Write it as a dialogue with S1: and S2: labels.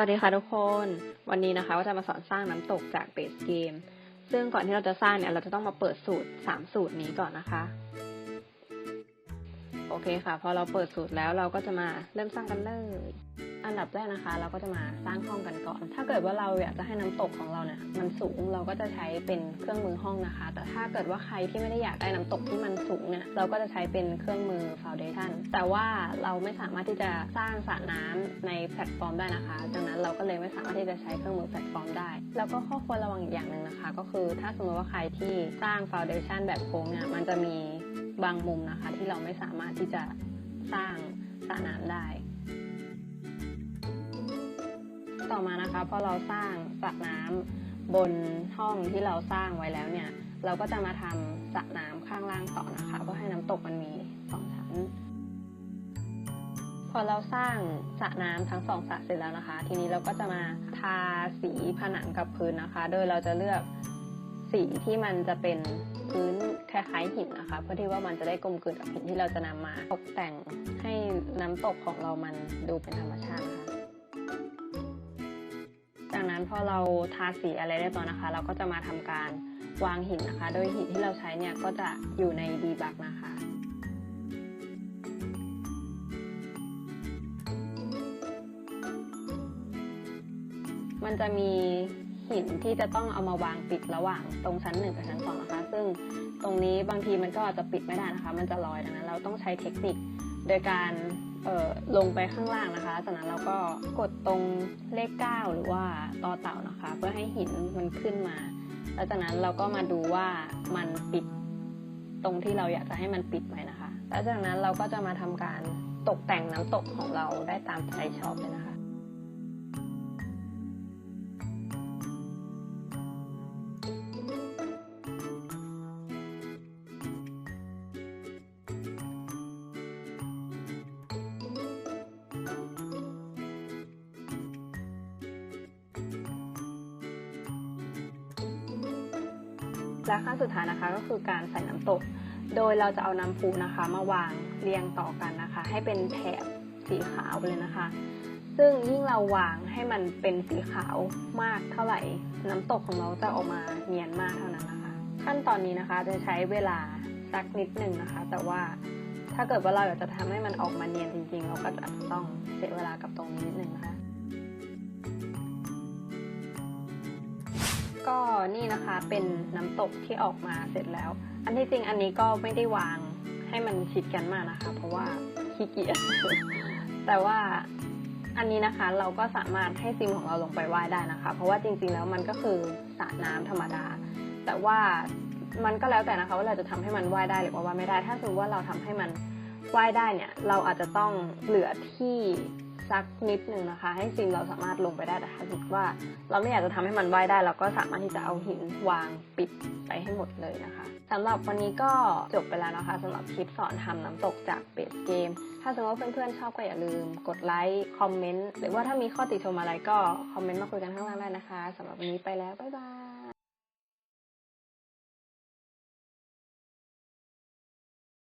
S1: วัสดีค่ะทุกคน วันนี้นะคะก็จะมาสอนสร้างน้ำตกจากเบสเกม ซึ่งก่อนที่เราจะสร้างเนี่ยเราจะต้องมาเปิดสูตร 3 สูตรนี้ก่อนนะคะ โอเคค่ะ พอเราเปิดสูตรแล้วเราก็จะมาเริ่มสร้างกันเลย อันดับแรกนะคะ เราก็จะมาสร้างห้องกันก่อน ถ้าเกิดว่าเราอยากจะให้น้ำตกของเราเนี่ยมันสูงเราก็จะใช้เป็นเครื่องมือห้องนะคะ แต่ถ้าเกิดว่าใครที่ไม่ได้อยากได้น้ำตกที่มันสูงเนี่ยเราก็จะใช้เป็นเครื่องมือฟาวเดชันแต่ว่าเราไม่สามารถที่จะสร้างสระน้ำในแพลตฟอร์มได้นะคะดังนั้นเราก็เลยไม่สามารถที่จะใช้เครื่องมือแพลตฟอร์มได้ แล้วก็ข้อควรระวังอีกอย่างหนึ่งนะคะ ก็คือถ้าสมมติว่าใครที่สร้างฟาวเดชันแบบโค้งเนี่ยมันจะมีบางมุมนะคะ ที่เราไม่สามารถที่จะสร้างสระน้ำได้ ต่อมานะคะพอเราสร้างสระน้ำบนห้องที่เราสร้างไว้แล้วเนี่ย เราก็จะมาทำสระน้ำข้างล่างต่อนะคะ เพื่อให้น้ำตกมันมีสองชั้น พอเราสร้างสระน้ำทั้งสองสระเสร็จแล้วนะคะ ทีนี้เราก็จะมาทาสีผนังกับพื้นนะคะ โดยเราจะเลือกสีที่มันจะเป็นพื้นคล้ายๆหินนะคะ เพื่อที่ว่ามันจะได้กลมกลืนกับหินที่เราจะนำมาตกแต่งให้น้ำตกของเรามันดูเป็นธรรมชาติ นั้นพอเราทาสีอะไรเรียบร้อนะคะ เราก็จะมาทำการวางหินนะคะ โดยหินที่เราใช้เนี่ยก็จะอยู่ในดีบักนะคะมันจะมีหินที่จะต้องเอามาวางปิดระหว่างตรงชั้นหนึ่งกับชั้นสองนะคะ ซึ่งตรงนี้บางทีมันก็อาจจะปิดไม่ได้นะคะ มันจะลอยดังนั้น เราต้องใช้เทคนิคโดยการ ลงไปข้างล่างนะคะ จากนั้นเราก็กดตรงเลข 9 หรือว่าต่อเต่านะคะ เพื่อให้หินมันขึ้นมา แล้วจากนั้นเราก็มาดูว่ามันปิดตรงที่เราอยากจะให้มันปิดไหมนะคะ แล้วจากนั้นเราก็จะมาทำการตกแต่งน้ำตกของเราได้ตามใจชอบเลยนะคะ และขั้นสุดท้ายนะคะก็คือการใส่น้ำตก โดยเราจะเอาน้ำพุนะคะ มาวางเรียงต่อกันนะคะ ให้เป็นแถบสีขาวเลยนะคะ ซึ่งยิ่งเราวางให้มันเป็นสีขาวมากเท่าไหร่ น้ำตกของเราจะออกมาเนียนมากเท่านั้นนะคะ ขั้นตอนนี้นะคะจะใช้เวลาสักนิดหนึ่งนะคะ แต่ว่าถ้าเกิดว่าเราอยากจะทำให้มันออกมาเนียนจริงๆ เราก็จะต้องเสียเวลากับตรงนี้นิดหนึ่งนะคะ ก็นี่นะคะเป็นน้ำตกที่ออกมาเสร็จแล้ว อันที่จริงอันนี้ก็ไม่ได้วางให้มันชิดกันมากนะคะ เพราะว่าขี้เกียจแต่ว่าอันนี้นะคะเราก็สามารถให้ซิมของเราลงไปว่ายได้นะคะ เพราะว่าจริงๆแล้วมันก็คือสระน้ำธรรมดา แต่ว่ามันก็แล้วแต่นะคะว่าเราจะทำให้มันว่ายได้หรือว่าว่ายไม่ได้ ถ้าสมมติว่าเราทำให้มันว่ายได้เนี่ย เราอาจจะต้องเหลือที่ สักนิดหนึ่งนะคะ ให้ซิมเราสามารถลงไปได้แต่ถ้าสมมติว่า เราไม่อยากจะทำให้มันว่ายได้ เราก็สามารถที่จะเอาหินวางปิดไปให้หมดเลยนะคะสำหรับวันนี้ก็จบไปแล้วนะคะสำหรับคลิปสอนทำน้ำตกจากเบสเกม ถ้าสมมติว่าเพื่อนๆชอบก็อย่าลืมกดไลค์คอมเมนต์หรือว่าถ้ามีข้อติชมอะไรก็คอมเมนต์มาคุยกันข้างล่างได้นะคะสำหรับวันนี้ไปแล้วบ๊ายบาย